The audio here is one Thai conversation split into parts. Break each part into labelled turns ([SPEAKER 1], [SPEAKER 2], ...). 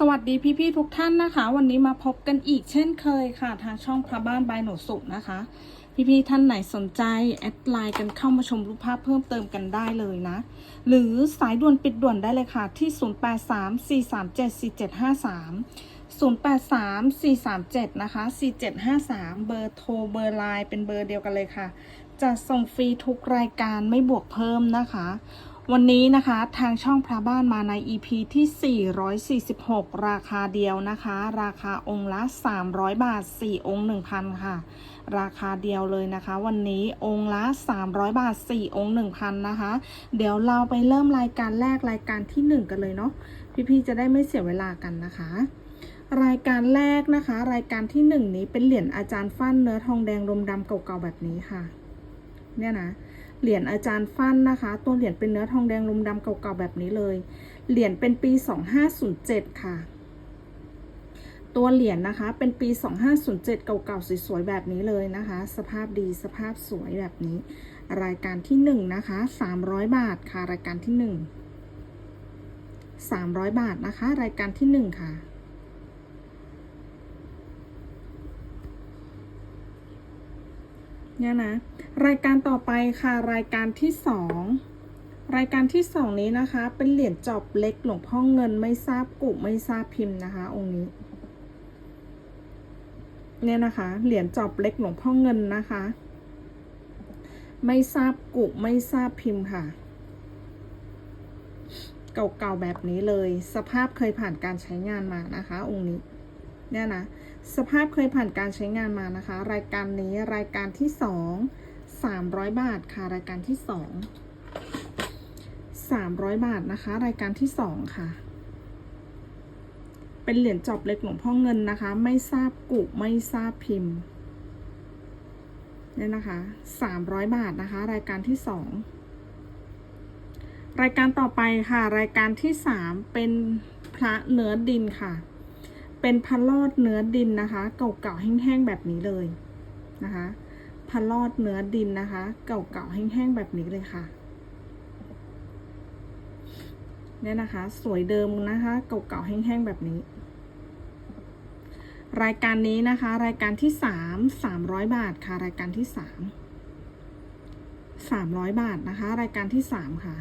[SPEAKER 1] สวัสดีพี่ๆทุกท่านนะคะ วันนี้มาพบกันอีกเช่นเคยค่ะ ทางช่องพระบ้านบายหนูสุนะคะ พี่ๆท่านไหนสนใจ แอดไลน์กันเข้ามาชมรูปภาพเพิ่มเติมกันได้เลยนะ หรือสายด่วนปิดด่วนได้เลยค่ะ ที่ 0834374753 083437 นะคะ 4753 เบอร์โทรเบอร์ไลน์เป็นเบอร์เดียวกันเลยค่ะ จะส่งฟรีทุกรายการไม่บวกเพิ่มนะคะ วันนี้นะคะทางช่องพระบ้านมาใน EP ที่ 446 ราคาเดียวนะคะ ราคาองค์ละ 300 บาท 4 องค์ 1,000 ค่ะ ราคาเดียวเลยนะคะ วันนี้องค์ละ 300 บาท 4 องค์ 1,000 นะคะ เดี๋ยวเราไปเริ่มรายการแรกรายการที่ 1 กันเลยเนาะพี่ๆจะได้ไม่เสียเวลากันนะคะรายการแรกนะคะ รายการที่1นี้เป็นเหรียญอาจารย์ฟั่นเนื้อทองแดงรมดำเก่าๆแบบนี้ค่ะ เนี่ยนะ เหรียญอาจารย์ฟั่นนะคะ ตัวเหรียญเป็นเนื้อทองแดงลุมดำเก่าๆแบบนี้เลย เหรียญเป็นปี 2507 ค่ะ ตัวเหรียญนะคะ เป็นปี 2507 เก่าๆสวยๆแบบนี้เลยนะคะ สภาพดีสภาพสวยแบบนี้ รายการที่1นะคะ 300 บาทค่ะ รายการที่ 1 300 บาทนะคะ รายการที่ 1 ค่ะ เนี่ยนะ รายการต่อไปค่ะรายการที่สองรายการที่สองนี้นะคะ เป็นเหรียญจอบเล็กหลวงพ่อเงินไม่ทราบกุไม่ทราบพิมพ์นะคะ องค์นี้ เนี่ยนะคะ เหรียญจอบเล็กหลวงพ่อเงินนะคะ ไม่ทราบกุไม่ทราบพิมพ์ค่ะ เก่าๆแบบนี้เลย สภาพเคยผ่านการใช้งานมานะคะ องค์นี้ เนี่ยนะสภาพเคยผ่านการใช้งานมานะคะ รายการนี้รายการที่สองสามร้อยบาทค่ะรายการที่สองสามร้อยบาทนะคะ รายการที่สองค่ะ เป็นเหรียญจอบเล็กหลวงพ่อเงินนะคะ ไม่ทราบกุไม่ทราบพิมพ์เนี่ยนะคะสามร้อยบาทนะคะ รายการที่สองรายการต่อไปค่ะ รายการที่สามเป็นพระเนื้อดินค่ะ เป็นพะลอดเนื้อดินนะคะ เก่าๆแห้งๆแบบนี้เลยนะคะพะลอดเนื้อดินนะคะ เก่าๆแห้งๆแบบนี้เลยค่ะเนี่ยนะคะ สวยเดิมนะคะ เก่าๆแห้งๆแบบนี้ รายการนี้นะคะ รายการที่สามสามร้อยบาทค่ะ รายการที่สามสามร้อยบาทนะคะ รายการที่สามค่ะ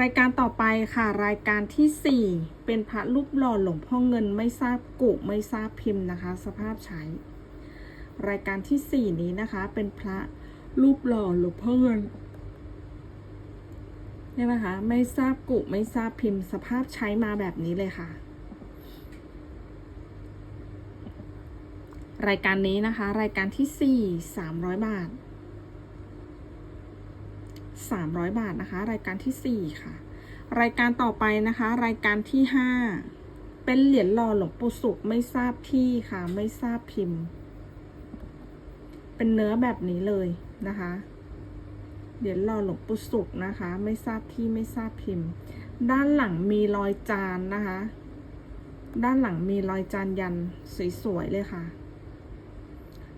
[SPEAKER 1] รายการต่อไปค่ะรายการที่ 4 เป็นพระรูปหล่อหลวงพ่อเงินไม่ทราบกุไม่ทราบพิมพ์นะคะ สภาพใช้ รายการที่ 4 นี้นะคะ เป็นพระรูปหล่อหลวงพ่อเงินใช่ไหมคะไม่ทราบกุไม่ทราบพิมพ์สภาพใช้มาแบบนี้เลยค่ะ รายการนี้นะคะ รายการที่ 4 300 บาท 300 บาทนะคะ รายการที่ 4 ค่ะ รายการต่อไปนะคะ รายการที่ 5 เป็นเหรียญหล่อหลวงปู่สุขไม่ทราบที่ค่ะ ไม่ทราบพิมพ์ เป็นเนื้อแบบนี้เลยนะคะ เหรียญหล่อหลวงปู่สุขนะคะ ไม่ทราบที่ไม่ทราบพิมพ์ ด้านหลังมีรอยจานนะคะ ด้านหลังมีรอยจานยันสวยๆเลยค่ะ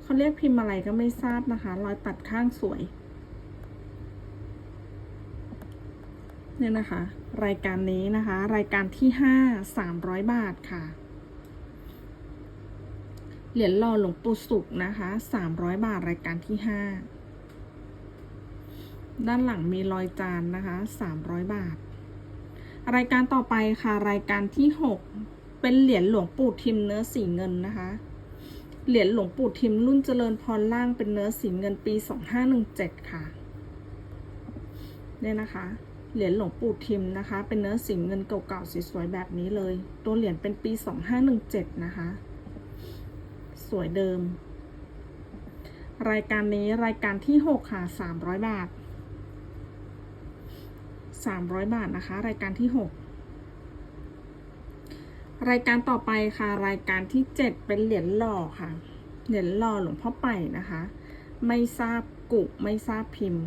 [SPEAKER 1] เขาเรียกพิมพ์อะไรก็ไม่ทราบนะคะ รอยตัดข้างสวย เนี่ยนะคะ รายการนี้นะคะ รายการที่ห้าสามร้อยบาทค่ะ เหรียญหล่อหลวงปู่สุขนะคะสามร้อยบาทรายการที่ห้าด้านหลังมีรอยจานนะคะสามร้อยบาท รายการต่อไปค่ะ รายการที่หกเป็นเหรียญหลวงปู่ทิมเนื้อสีเงินนะคะ เหรียญหลวงปู่ทิมรุ่นเจริญพรล่างเป็นเนื้อสีเงินปีสองห้าหนึ่งเจ็ดค่ะเนี่ยนะคะ เหรียญหลวงปู่ทิมนะคะ เป็นเนื้อสีเงินเก่าๆสวยๆแบบนี้เลย ตัวเหรียญเป็นปี 2517 นะคะ สวยเดิม รายการนี้รายการที่ 6 ค่ะ 300 บาท 300 บาทนะคะ รายการที่ 6 รายการต่อไปค่ะ รายการที่ 7 เป็นเหรียญหล่อค่ะ เหรียญหล่อหลวงพ่อไปนะคะ ไม่ทราบกุไม่ทราบพิมพ์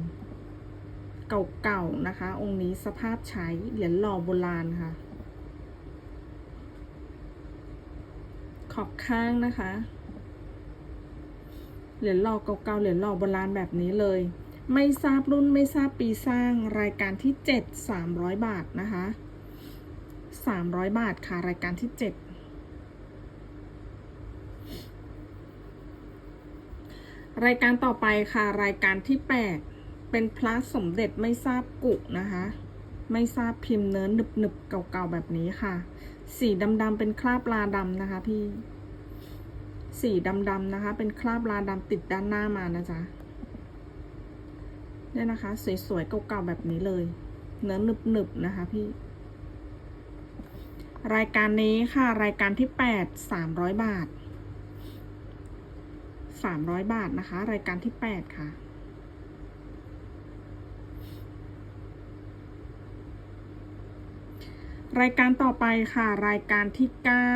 [SPEAKER 1] เก่าๆนะคะ องค์นี้สภาพใช้เหรียญหล่อโบราณค่ะ ขอบข้างนะคะ เหรียญหล่อเก่าๆเหรียญหล่อโบราณแบบนี้เลย ไม่ทราบรุ่นไม่ทราบปีสร้างรายการที่ 7 300 บาทนะคะสามร้อยบาทค่ะรายการที่เจ็ดรายการต่อไปค่ะ รายการที่แปด เป็นพระสมเด็จไม่ทราบกุนะคะ ไม่ทราบพิมพ์เนื้อหนึบหนึบๆเก่าๆแบบนี้ค่ะ สีดำๆเป็นคราบลาดำนะคะ พี่ สีดำๆนะคะ เป็นคราบลาดำติดด้านหน้ามานะจ๊ะเนี่ยนะคะ สวยๆเก่าๆแบบนี้เลย เนื้อหนึบๆนะคะ พี่ รายการนี้ค่ะ รายการที่แปดสามร้อยบาทสามร้อยบาทนะคะ รายการที่แปดค่ะ รายการต่อไปค่ะ รายการที่เก้า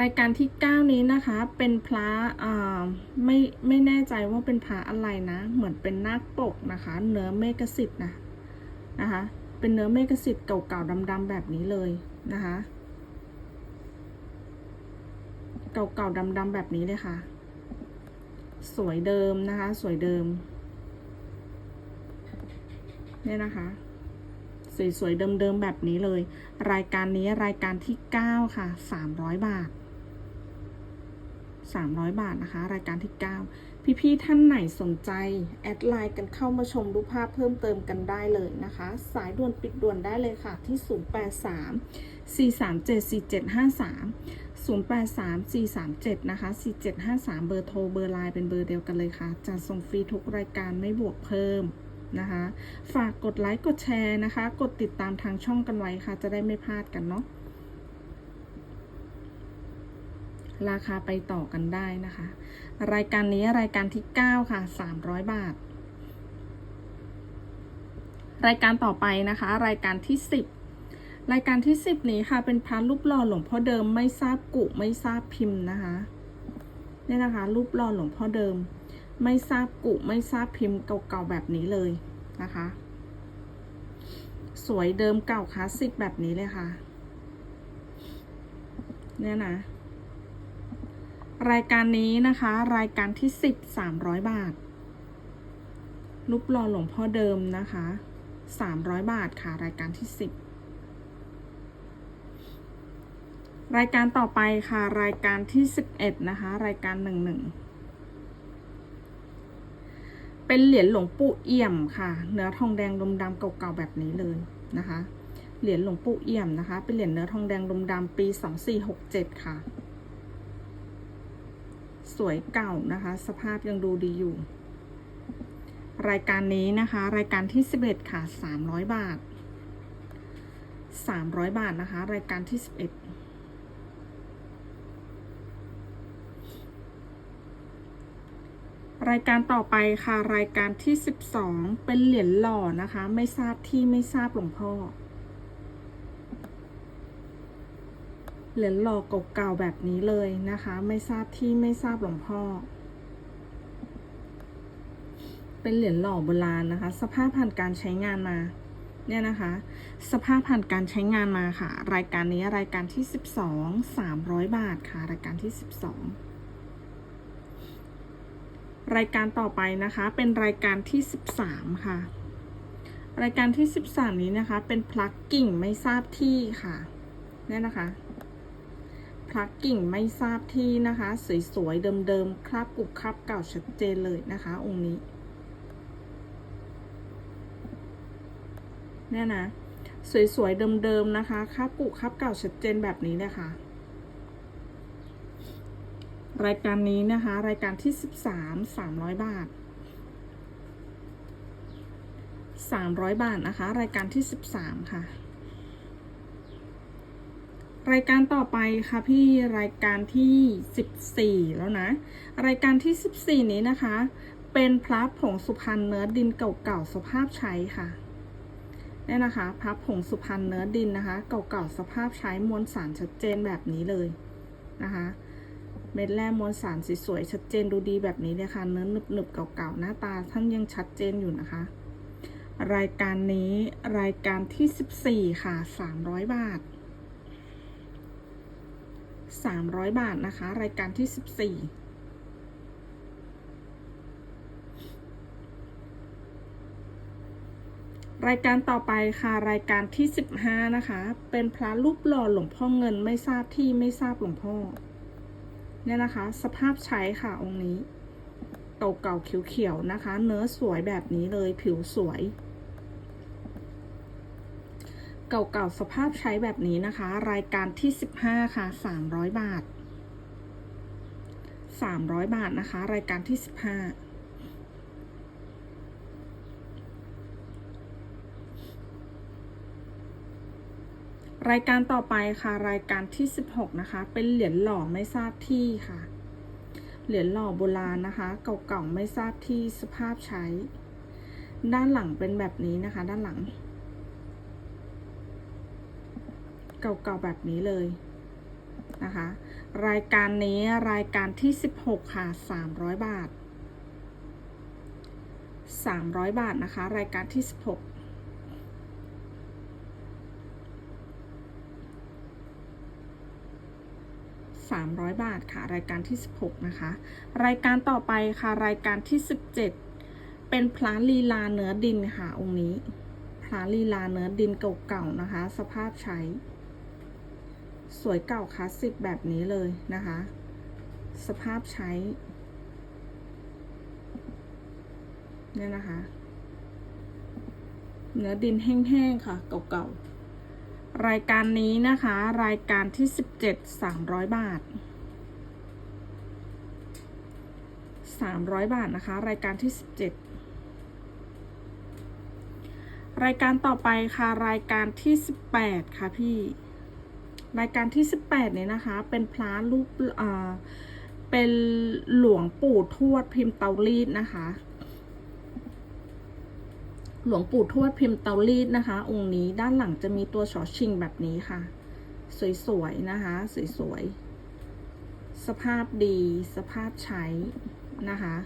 [SPEAKER 1] รายการที่เก้านี้นะคะ เป็นพระอ่าไม่ไม่แน่ใจว่าเป็นพระอะไรนะ เหมือนเป็นนาคปกนะคะ เนื้อเมกสิทธ์นะนะคะ เป็นเนื้อเมกสิทธ์เก่าๆดำๆแบบนี้เลยนะคะเก่าๆดำๆแบบนี้เลยค่ะ สวยเดิมนะคะ สวยเดิม เนี่ยนะคะ สวยๆ เดิมๆ แบบนี้เลย รายการนี้รายการที่ 9 ค่ะ 300 บาท 300 บาทนะคะ รายการที่ 9 พี่ๆ ท่านไหนสนใจ แอดไลน์กันเข้ามาชมรูปภาพเพิ่มเติมกันได้เลยนะคะ สายด่วนปิดด่วนได้เลยค่ะ ที่ 083 437 4753 083 437 นะคะ 4753 เบอร์โทร เบอร์ไลน์เป็นเบอร์เดียวกันเลยค่ะ จัดส่งฟรีทุกรายการไม่บวกเพิ่ม นะคะ ฝากกดไลค์กดแชร์นะคะ กดติดตามทางช่องกันไว้ค่ะ จะได้ไม่พลาดกันเนาะราคาไปต่อกันได้นะคะ รายการนี้รายการที่ 9 ค่ะ 300 บาท รายการต่อไปนะคะ รายการที่ 10 รายการที่ 10 นี้ค่ะ เป็นพระรูปหล่อหลวงพ่อเดิมไม่ทราบกุไม่ทราบพิมพ์นะคะเนี่ยนะคะ รูปหล่อหลวงพ่อเดิม ไม่ทราบกุไม่ทราบพิมพ์เก่าๆแบบนี้เลยนะคะ สวยเดิมเก่าคลาสสิกแบบนี้เลยค่ะ เนี่ยนะ รายการนี้นะคะ รายการที่สิบสามร้อยบาท รูปหล่อหลวงพ่อเดิมนะคะสามร้อยบาทค่ะ รายการที่สิบรายการต่อไปค่ะ รายการที่สิบเอ็ดนะคะ รายการหนึ่งหนึ่ง เป็นเหรียญหลวงปู่เอี่ยมค่ะ เนื้อทองแดงดมดำเก่าๆแบบนี้เลยนะคะ เหรียญหลวงปู่เอี่ยมนะคะ เป็นเหรียญเนื้อทองแดงดมดำปีสองสี่หกเจ็ดค่ะ สวยเก่านะคะ สภาพยังดูดีอยู่ รายการนี้นะคะ รายการที่สิบเอ็ดค่ะสามร้อยบาทสามร้อยบาทนะคะ รายการที่สิบเอ็ด รายการต่อไปค่ะรายการที่สิบสองเป็นเหรียญหล่อนะคะ ไม่ทราบที่ไม่ทราบหลวงพ่อ เหรียญหล่อเก่าๆแบบนี้เลยนะคะ ไม่ทราบที่ไม่ทราบหลวงพ่อ เป็นเหรียญหล่อโบราณนะคะ สภาพผ่านการใช้งานมาเนี่ยนะคะ สภาพผ่านการใช้งานมาค่ะ รายการนี้รายการที่สิบสองสามร้อยบาทค่ะ รายการที่สิบสอง รายการต่อไปนะคะ เป็นรายการที่สิบสามค่ะ รายการที่สิบสามนี้นะคะ เป็นพลักกิ่งไม่ทราบที่ค่ะเนี่ยนะคะพลักกิ่งไม่ทราบที่นะคะ สวยๆเดิมๆคราบกุบคราบเก่าชัดเจนเลยนะคะ องค์นี้เนี่ยนะสวยๆเดิมๆนะคะคราบกุคราบเก่าชัดเจนแบบนี้เลยค่ะ รายการนี้นะคะ รายการที่สิบสามสามร้อยบาทสามร้อยบาทนะคะ รายการที่สิบสามค่ะ รายการต่อไปค่ะพี่รายการที่สิบสี่แล้วนะ รายการที่สิบสี่นี้นะคะ เป็นพระผงสุพรรณเนื้อดินเก่าๆสภาพใช้ค่ะเนี่ยนะคะพระผงสุพรรณเนื้อดินนะคะ เก่าๆสภาพใช้มวลสารชัดเจนแบบนี้เลยนะคะ เม็ดแร่มวลสารสวยๆชัดเจนดูดีแบบนี้เลยค่ะเนื้อหนึบๆเก่าๆหน้าตาท่านยังชัดเจนอยู่นะคะ รายการนี้รายการที่สิบสี่ค่ะสามร้อยบาทสามร้อยบาทนะคะ รายการที่สิบสี่รายการต่อไปค่ะรายการที่ 15 นะคะ เป็นพระรูปหล่อหลวงพ่อเงินไม่ทราบที่ไม่ทราบหลวงพ่อ เนี่ยนะคะ สภาพใช้ค่ะองค์นี้เก่าๆเขียวๆนะคะ เนื้อสวยแบบนี้เลยผิวสวย เก่าๆสภาพใช้แบบนี้นะคะ รายการที่ 15 ค่ะ 300 บาท 300 บาทนะคะ รายการที่ 15 รายการต่อไปค่ะ รายการที่ 16 นะคะ เป็นเหรียญหล่อไม่ทราบที่ค่ะ เหรียญหล่อโบราณนะคะ เก่าๆไม่ทราบที่สภาพใช้ ด้านหลังเป็นแบบนี้นะคะ ด้านหลัง เก่าๆแบบนี้เลยนะคะ รายการนี้รายการที่ 16 ค่ะ 300 บาท 300 บาทนะคะ รายการที่ 16 300 บาทค่ะ รายการที่ 16 นะคะ รายการต่อไปค่ะ รายการที่ 17 เป็นพระลีลาเนื้อดินค่ะ องค์นี้พระลีลาเนื้อดินเก่าๆนะคะ สภาพใช้ สวยเก่าคลาสสิกแบบนี้เลยนะคะ สภาพใช้เนี่ยนะคะ เนื้อดินแห้งๆค่ะ เก่าๆ รายการนี้นะคะ รายการที่ 17 300 บาท 300 บาทนะคะ รายการที่ 17 รายการต่อไปค่ะ รายการที่ 18 ค่ะพี่ รายการที่ 18 เนี่ยนะคะ เป็นพระรูป เอ่อ เป็นหลวงปู่ทวดพิมพ์เตารีดนะคะ หลวงปู่ทวดพิมพ์เตารีดนะคะ องค์นี้ด้านหลังจะมีตัวชอชิงแบบนี้ค่ะ สวยๆนะคะ สวยๆ สภาพดี สภาพใช้นะคะ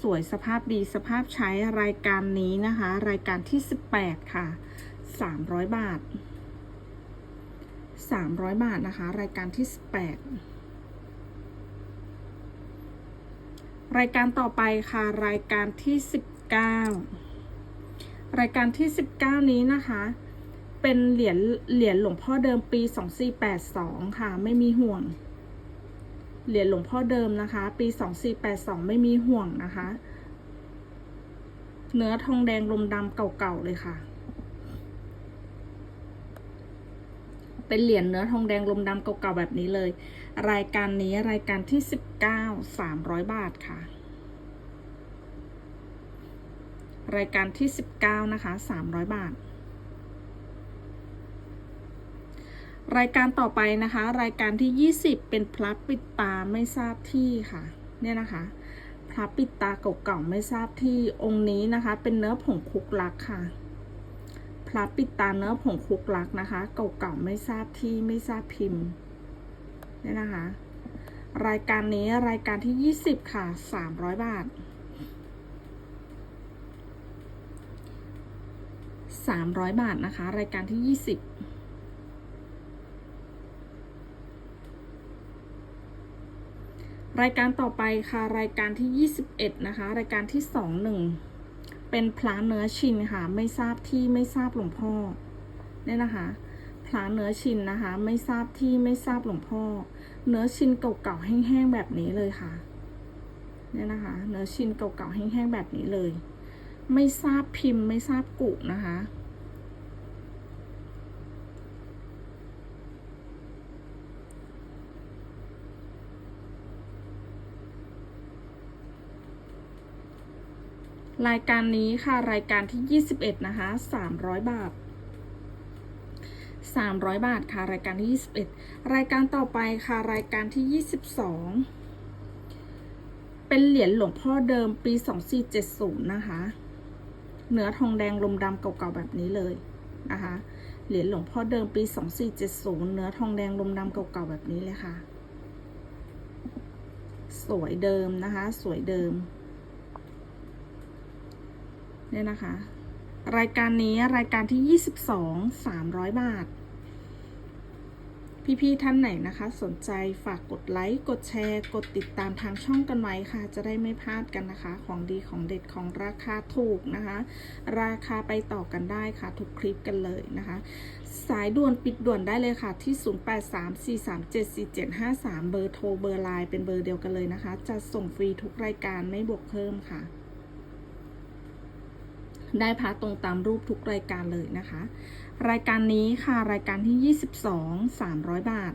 [SPEAKER 1] สวยสภาพดีสภาพใช้รายการนี้นะคะ รายการที่ 18 ค่ะ 300 บาท 300 บาทนะคะ รายการที่ 18รายการต่อไปค่ะ รายการที่ 19 รายการที่ 19 นี้นะคะ เป็นเหรียญเหรียญหลวงพ่อเดิมปี 2482 ค่ะ ไม่มีห่วง เหรียญหลวงพ่อเดิมนะคะ ปี 2482 ไม่มีห่วงนะคะ เนื้อทองแดงลมดำเก่าๆเลยค่ะ เป็นเหรียญเนื้อทองแดงลมดำเก่าๆแบบนี้เลย รายการนี้รายการที่ 19 300 บาทค่ะ รายการที่ 19 นะคะ 300 บาท รายการต่อไปนะคะ รายการที่ 20 เป็นพลับปิดตาไม่ทราบที่ค่ะ เนี่ยนะคะพลับปิดตาเก่าๆไม่ทราบที่องค์นี้นะคะ เป็นเนื้อผงคุกลักค่ะพระปิดตาเนื้อผงคุกลักนะคะเก่าๆไม่ทราบที่ไม่ทราบพิมพ์ เนี่ยนะคะ รายการนี้รายการที่ 20 ค่ะ 300 บาท 300 บาทนะคะ รายการที่ 20รายการต่อไปค่ะ รายการที่ 21 นะคะ รายการที่ 21 เป็นพระเนื้อชินค่ะ ไม่ทราบที่ไม่ทราบหลวงพ่อเนี่ยนะคะพระเนื้อชินนะคะ ไม่ทราบที่ไม่ทราบหลวงพ่อ เนื้อชินเก่าๆแห้งๆแบบนี้เลยค่ะเนี่ยนะคะ เนื้อชินเก่าๆแห้งๆแบบนี้เลย ไม่ทราบพิมพ์ไม่ทราบกุนะคะ รายการนี้ค่ะรายการที่ 21 นะคะ 300 บาท 300 บาทค่ะ รายการที่ 21 รายการต่อไปค่ะรายการที่ 22 เป็นเหรียญหลวงพ่อเดิมปี 2470 นะคะ เนื้อทองแดงลมดำเก่าๆแบบนี้เลยนะคะ เหรียญหลวงพ่อเดิมปี 2470 เนื้อทองแดงลมดำเก่าๆแบบนี้เลยค่ะ สวยเดิมนะคะ สวยเดิม เนี่ยนะคะ รายการนี้รายการที่ 22 300 บาท พี่ ๆ ท่านไหนนะคะ สนใจฝากกดไลค์ กดแชร์ กดติดตามทางช่องกันไว้ค่ะ จะได้ไม่พลาดกันนะคะ ของดีของเด็ดของราคาถูกนะคะ ราคาไปต่อกันได้ค่ะ ทุกคลิปกันเลยนะคะ สายด่วนปิดด่วนได้เลยค่ะ ที่ 0834374753 เบอร์โทรเบอร์ไลน์เป็นเบอร์เดียวกันเลยนะคะ จะส่งฟรีทุกรายการไม่บวกเพิ่มค่ะ ได้พาตรงตามรูปทุกรายการเลยนะคะ รายการนี้ค่ะรายการที่ 22 300 บาท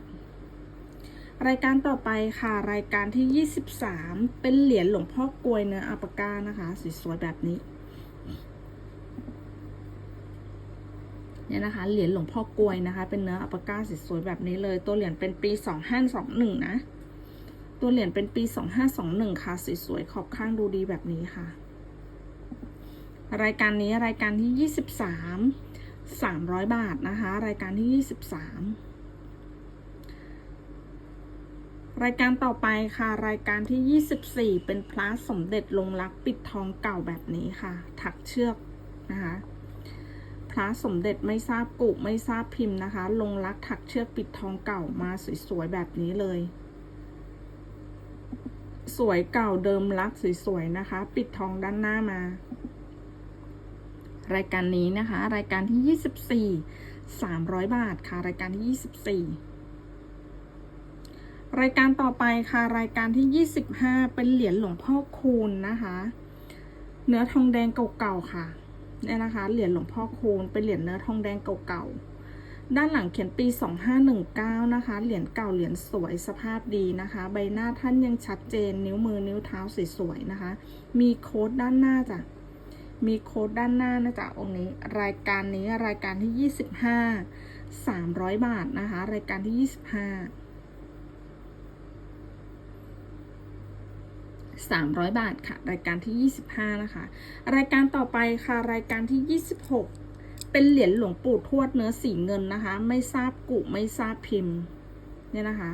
[SPEAKER 1] รายการต่อไปค่ะรายการที่ 23 เป็นเหรียญหลวงพ่อกลวยเนื้ออัปปากานะคะสวยๆแบบนี้เนี่ยนะคะเหรียญหลวงพ่อกลวยนะคะ เป็นเนื้ออัปปากาสวยๆแบบนี้เลย ตัวเหรียญเป็นปี 2521 นะ ตัวเหรียญเป็นปี 2521 ค่ะสวยๆขอบข้างดูดีแบบนี้ค่ะ รายการนี้รายการที่ 23 300 บาทนะคะ รายการที่ 23 รายการต่อไปค่ะ รายการที่ 24 เป็นพระสมเด็จลงรักปิดทองเก่าแบบนี้ค่ะ ถักเชือกนะคะพระสมเด็จไม่ทราบกุไม่ทราบพิมพ์นะคะ ลงรักถักเชือกปิดทองเก่ามาสวยๆแบบนี้เลย สวยเก่าเดิมรักสวยๆนะคะ ปิดทองด้านหน้ามา รายการนี้นะคะ รายการที่ 24 300 บาทค่ะ รายการที่ 24 รายการต่อไปค่ะ รายการที่ 25 เป็นเหรียญหลวงพ่อคูณนะคะ เนื้อทองแดงเก่าๆค่ะเนี่ยนะคะเหรียญหลวงพ่อคูณเป็นเหรียญเนื้อทองแดงเก่าๆ ด้านหลังเขียนปี 2519 นะคะ เหรียญเก่าเหรียญสวยสภาพดีนะคะ ใบหน้าท่านยังชัดเจนนิ้วมือนิ้วเท้าสวยๆนะคะ มีโค้ดด้านหน้าจ้ะ มีโค้ดด้านหน้านะจ๊ะองค์นี้ รายการนี้รายการที่ 25 300 บาทนะคะ รายการที่ 25 300 บาทค่ะ รายการที่ 25 นะคะ รายการต่อไปค่ะ รายการที่ 26 เป็นเหรียญหลวงปู่ทวดเนื้อสีเงินนะคะ ไม่ทราบกุไม่ทราบพิมพ์เนี่ยนะคะ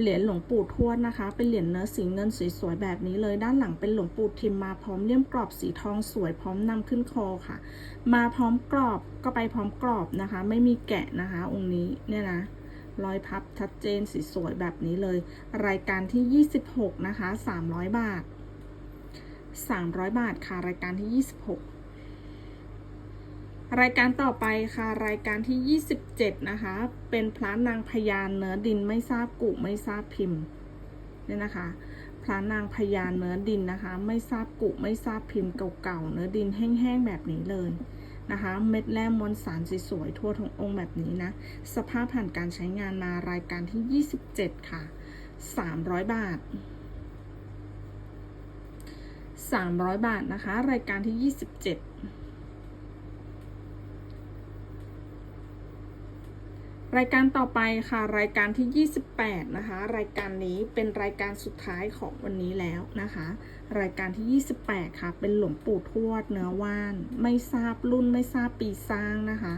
[SPEAKER 1] เหรียญหลวงปู่ทวดนะคะ เป็นเหรียญเนื้อสีเงินสวยๆแบบนี้เลย ด้านหลังเป็นหลวงปู่ทิมมาพร้อมเลี่ยมกรอบสีทองสวยพร้อมนำขึ้นคอค่ะ มาพร้อมกรอบก็ไปพร้อมกรอบนะคะ ไม่มีแกะนะคะ องค์นี้เนี่ยนะรอยพับชัดเจนสีสวยแบบนี้เลย รายการที่ 26 นะคะ 300 บาท 300 บาทค่ะ รายการที่ 26 รายการต่อไปค่ะ รายการที่ 27 นะคะ เป็นพระนางพญานเนื้อดินไม่ทราบกุไม่ทราบพิมพ์เนี่ยนะคะพระนางพญานเนื้อดินนะคะ ไม่ทราบกุไม่ทราบพิมพ์เก่าๆเนื้อดินแห้งๆแบบนี้เลยนะคะ เม็ดแร่มวลสารสวยๆทั่วทั้งองค์แบบนี้นะ สภาพผ่านการใช้งานมารายการที่ 27 ค่ะ 300 บาท 300 บาทนะคะ รายการที่ 27 รายการต่อไปค่ะ รายการที่ 28 นะคะ รายการนี้เป็นรายการสุดท้ายของวันนี้แล้วนะคะ รายการที่ 28 ค่ะ เป็นหลวงปู่ทวดเนื้อว่าน ไม่ทราบรุ่นไม่ทราบปีสร้างนะคะ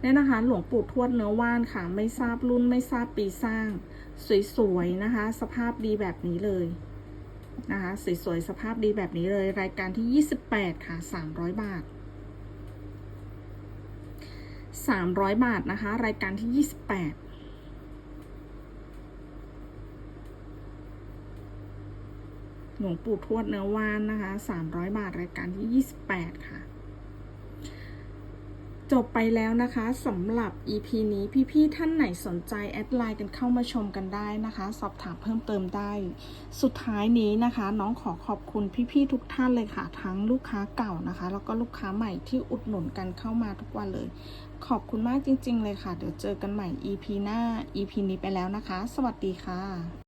[SPEAKER 1] เนี่ยนะคะ หลวงปู่ทวดเนื้อว่านค่ะ ไม่ทราบรุ่นไม่ทราบปีสร้าง สวยๆนะคะ สภาพดีแบบนี้เลยนะคะสวยๆสภาพดีแบบนี้เลย รายการที่ 28 ค่ะ 300 บาท 300 บาทนะคะ รายการที่ 28หลวงปู่ทวดเนื้อวานนะคะ 300 บาท รายการที่ 28 ค่ะ จบไปแล้วนะคะสำหรับ EP นี้พี่ๆท่านไหนสนใจแอดไลน์กันเข้ามาชมกันได้นะคะ สอบถามเพิ่มเติมได้ สุดท้ายนี้นะคะ น้องขอขอบคุณพี่ๆทุกท่านเลยค่ะ ทั้งลูกค้าเก่านะคะ แล้วก็ลูกค้าใหม่ที่อุดหนุนกันเข้ามาทุกวันเลย ขอบคุณมากจริง ๆ เลยค่ะ เดี๋ยวเจอกันใหม่ EP หน้า EP นี้ไปแล้วนะคะ สวัสดีค่ะ